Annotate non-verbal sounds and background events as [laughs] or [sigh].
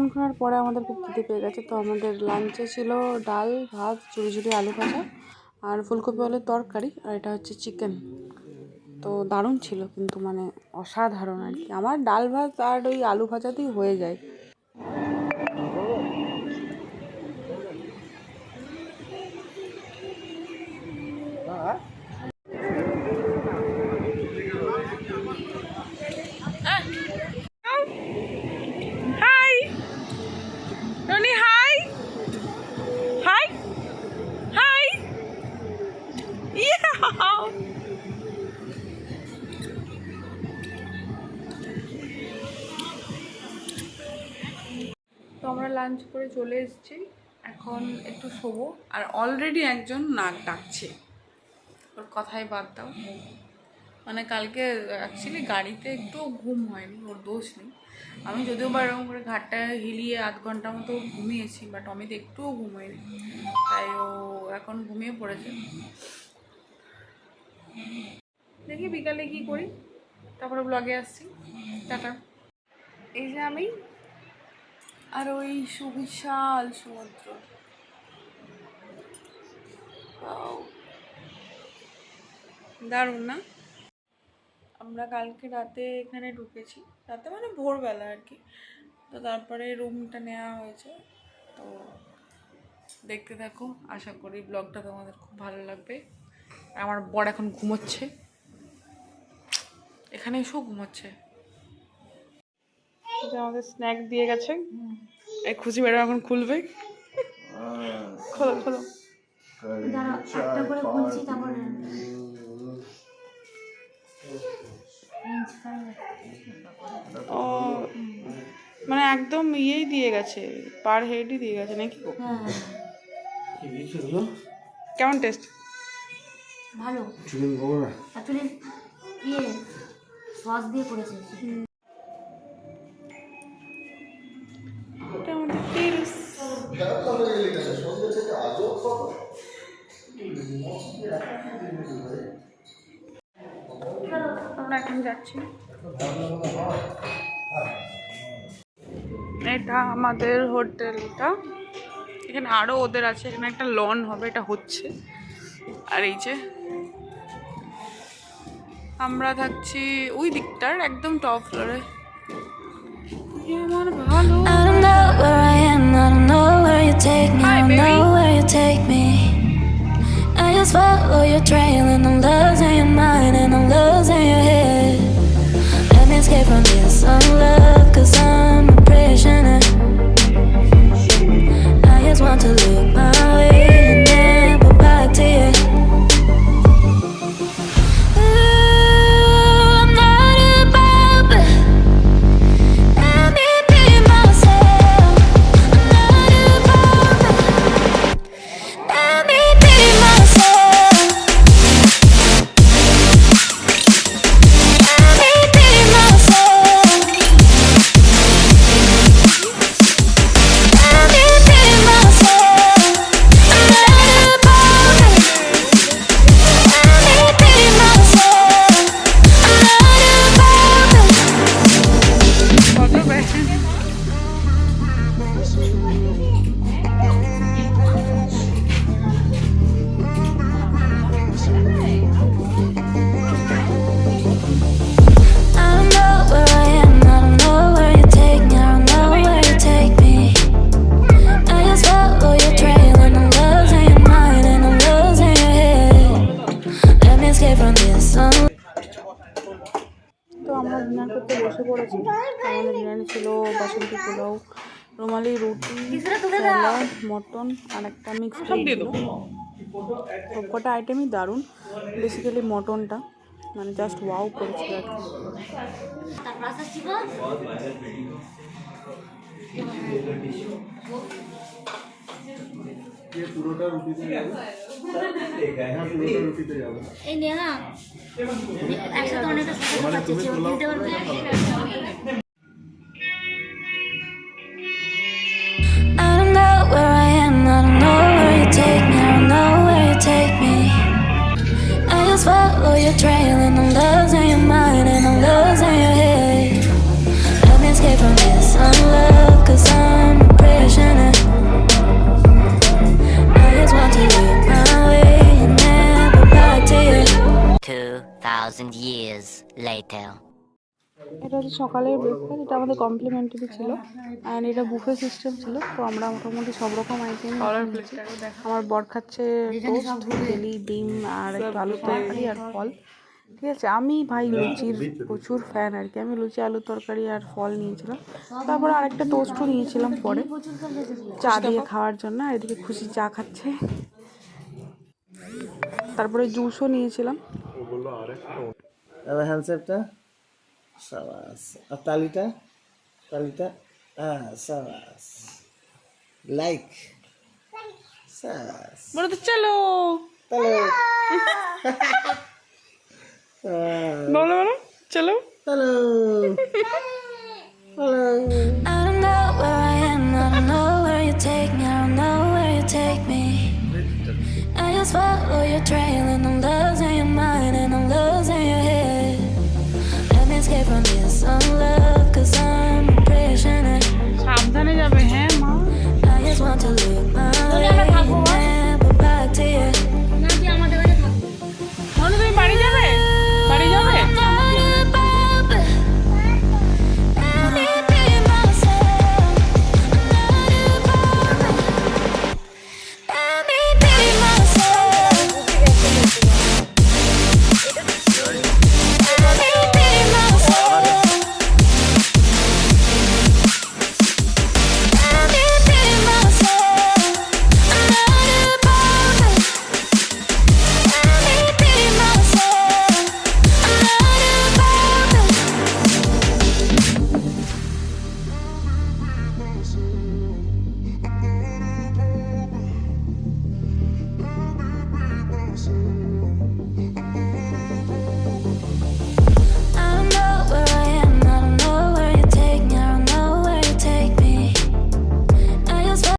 স্নান করার পরে আমাদের খুব খিদে পেয়ে গেছে, তো আমাদের লাঞ্চে ছিল ডাল, ভাত চুরি চুরি আলু ভাজা আর ফুলকপি আলুর তরকারি আর এটা হচ্ছে চিকেন তো দারুণ ছিল কিন্তু মানে অসাধারণ আর কি। আমার ডাল ভাত আর ওই আলু ভাজাতেই হয়ে যায়। হাই লাঞ্চ করে চলে এসেছি। এখন একটু শোবো। আর অলরেডি একজন নাক ডাকছে। ওর কথাই বাদ দাও। মানে কালকে অ্যাকচুয়ালি গাড়িতে একটু ঘুম হয়নি, ওর দোষ নেই। আমি যদিও বা এরকম করে ঘাটটা হিলিয়ে আধ ঘণ্টা মতো ঘুমিয়েছি বাট অমিত একটুও ঘুম হয়নি তাই ও এখন ঘুমিয়ে পড়েছে। দেখি বিকালে কি করি। তারপরে ব্লগে আসছি। টাটা। এই যে আমি আর ওই সুবিশাল সমুদ্র। দারুণ না? আমরা কালকে রাতে এখানে ঢুকেছি। রাতে মানে ভোরবেলা আর কি। তো তারপরে রুমটা নেওয়া হয়েছে। তো দেখতে থাকো। আশা করি ব্লগটা তোমাদের খুব ভালো লাগবে। আমার বর এখন ঘুমোচ্ছে। এখানে এসেও ঘুমোচ্ছে। যে আমাদের স্ন্যাক দিয়ে গেছে। এই খুশি ম্যাডাম এখন খুলবে। খোলো খোলো। ও মানে একদম ইয়েই দিয়ে গেছে পার হেডই দিয়ে গেছে নাকি? কেমন টেস্ট ভালো। চিকেন পকোড়া অ্যাকচুয়ালি ইয়ে সস দিয়ে করেছে। আমরা এখন? যাচ্ছি। এটা আমাদের হোটেলটা। এখানে আরও ওদের আছে, এখানে একটা লন হবে, এটা হচ্ছে। আর এই যে, আমরা থাকছি ওই দিকটার, একদম টপ ফ্লোরে take me, I don't know where you take me. I just follow your trail and I'm losing your mind and I'm losing your head. Let me escape from this unlove, cause তো আমরা dinner করতে বসে পড়েছি। আমাদের ডিনারে ছিল বাসন্তী পোলাও রুমালি রুটি mutton আর একটা মিক্স সবকটা আইটেমই দারুণ। বেসিক্যালি মটনটা মানে জাস্ট ওয়াও করেছিল আর কি। পুরোটা রুটিতে যাবে হ্যাঁ এই নে না একসাথে অনেকটা সুন্দর মানে পাচ্ছে তুমি দিতে পোলাও পারবে I don't know where I am, I don't know where you take me, I don't know where you take me. I just follow your trail and I'm losing your mind and I'm losing your head. Let me escape from this unlove, cause 2,000 years later. এটা হচ্ছে সকালের breakfast এটা আমাদের complimentary ছিল। And এটা buffet system ছিল তো আমরা মোটামুটি সব রকম আইটেম আমার বর খাচ্ছে টোস্ট ডেলি ডিম আর একটু আলুর তরকারি আর ফল। ঠিক আছে আমি ভাই লুচির প্রচুর ফ্যান আর কি। আমি লুচি আলুর তরকারি আর ফল নিয়েছিলাম। তারপরে আরেকটা টোস্টও নিয়েছিলাম পরে। চা দিয়ে খাওয়ার জন্য আর এদিকে খুশি চা খাচ্ছে। তারপরে জুসও নিয়েছিলাম। এবার হ্যান্ডসেপটা সাবাস। আর তালিটা? তালিটা? হ্যাঁ সাবাস। লাইক সাবাস। বলে তো চলো। Hello [laughs] just follow your trail And I'm losing your mind and I'm losing your head. Let me escape from this unlove Cause I'm impressionate সাবধানে I just want to live my life